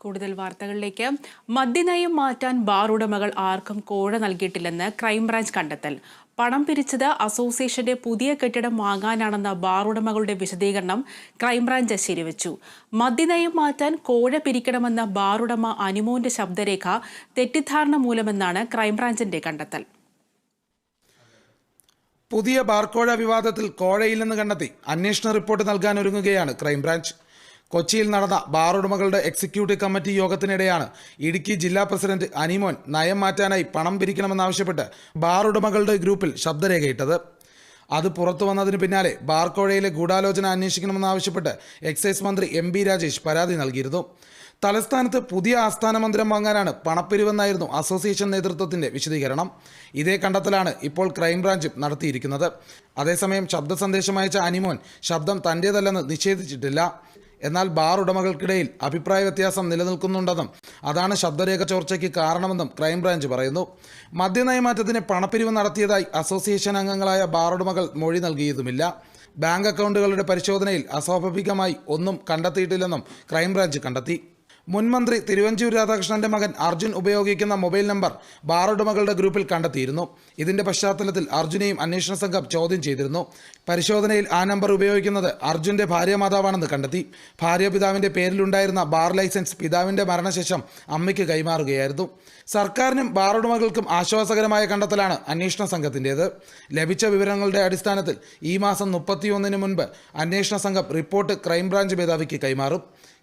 കൂടുതൽ വാർത്തകളിലേക്ക്. മദ്യനയം മാറ്റാൻ ബാർ ഉടമകൾ ആർക്കും കോഴ നൽകിയിട്ടില്ലെന്ന് ക്രൈംബ്രാഞ്ച് കണ്ടെത്തൽ. പണം പിരിച്ചത് അസോസിയേഷന്റെ പുതിയ കെട്ടിടം വാങ്ങാനാണെന്ന ബാർ ഉടമകളുടെ വിശദീകരണം ക്രൈംബ്രാഞ്ച് ശരിവച്ചു. മദ്യനയം മാറ്റാൻ കോഴ പിരിക്കണമെന്ന ബാർ ഉടമ അനുമോന്റെ ശബ്ദരേഖ തെറ്റിദ്ധാരണ മൂലമെന്നാണ് ക്രൈംബ്രാഞ്ചിന്റെ കണ്ടെത്തൽ. പുതിയ ബാർക്കോഴ വിവാദത്തിൽ കോഴയില്ലെന്ന് കണ്ടെത്തി. അന്വേഷണ റിപ്പോർട്ട് നൽകാൻ ഒരുങ്ങുകയാണ് ക്രൈംബ്രാഞ്ച്. കൊച്ചിയിൽ നടന്ന ബാറുടമകളുടെ എക്സിക്യൂട്ടീവ് കമ്മിറ്റി യോഗത്തിനിടെയാണ് ഇടുക്കി ജില്ലാ പ്രസിഡന്റ് അനിമോൻ നയം മാറ്റാനായി പണം പിരിക്കണമെന്നാവശ്യപ്പെട്ട് ബാറുടമകളുടെ ഗ്രൂപ്പിൽ ശബ്ദരേഖയിട്ടത്. അത് പുറത്തു വന്നതിന് പിന്നാലെ ബാർക്കോഴയിലെ ഗൂഢാലോചന അന്വേഷിക്കണമെന്നാവശ്യപ്പെട്ട് എക്സൈസ് മന്ത്രി എം ബി രാജേഷ് പരാതി നൽകിയിരുന്നു. തലസ്ഥാനത്ത് പുതിയ ആസ്ഥാന മന്ദിരം വാങ്ങാനാണ് പണപ്പിരിവെന്നായിരുന്നു അസോസിയേഷൻ നേതൃത്വത്തിന്റെ വിശദീകരണം. ഇതേ കണ്ടെത്തലാണ് ഇപ്പോൾ ക്രൈംബ്രാഞ്ചും നടത്തിയിരിക്കുന്നത്. അതേസമയം ശബ്ദ സന്ദേശം അയച്ച അനിമോൻ ശബ്ദം തന്റേതല്ലെന്ന് നിഷേധിച്ചിട്ടില്ല. എന്നാൽ ബാർ ഉടമകൾക്കിടയിൽ അഭിപ്രായ വ്യത്യാസം നിലനിൽക്കുന്നുണ്ടെന്നും അതാണ് ശബ്ദരേഖ ചോർച്ചയ്ക്ക് കാരണമെന്നും ക്രൈംബ്രാഞ്ച് പറയുന്നു. മദ്യനയമാറ്റത്തിന് പണപ്പിരിവ് നടത്തിയതായി അസോസിയേഷൻ അംഗങ്ങളായ ബാർ ഉടമകൾ മൊഴി നൽകിയതുമില്ല. ബാങ്ക് അക്കൗണ്ടുകളുടെ പരിശോധനയിൽ അസ്വാഭാവികമായി ഒന്നും കണ്ടെത്തിയിട്ടില്ലെന്നും ക്രൈംബ്രാഞ്ച് കണ്ടെത്തി. മുൻ മന്ത്രി തിരുവഞ്ചൂർ രാധാകൃഷ്ണന്റെ മകൻ അർജുൻ ഉപയോഗിക്കുന്ന മൊബൈൽ നമ്പർ ബാറുടമകളുടെ ഗ്രൂപ്പിൽ കണ്ടെത്തിയിരുന്നു. ഇതിന്റെ പശ്ചാത്തലത്തിൽ അർജുനെയും അന്വേഷണ സംഘം ചോദ്യം ചെയ്തിരുന്നു. പരിശോധനയിൽ ആ നമ്പർ ഉപയോഗിക്കുന്നത് അർജുന്റെ ഭാര്യ മാതാവാണെന്ന് കണ്ടെത്തി. ഭാര്യ പിതാവിന്റെ പേരിലുണ്ടായിരുന്ന ബാർ ലൈസൻസ് പിതാവിന്റെ മരണശേഷം അമ്മയ്ക്ക് കൈമാറുകയായിരുന്നു. സർക്കാരിനും ബാറുടമകൾക്കും ആശ്വാസകരമായ കണ്ടെത്തലാണ് അന്വേഷണ സംഘത്തിന്റേത് ലഭിച്ച വിവരങ്ങളുടെ അടിസ്ഥാനത്തിൽ ഈ മാസം മുപ്പത്തിയൊന്നിന് മുൻപ് അന്വേഷണ സംഘം റിപ്പോർട്ട് ക്രൈംബ്രാഞ്ച് മേധാവിക്ക് കൈമാറും.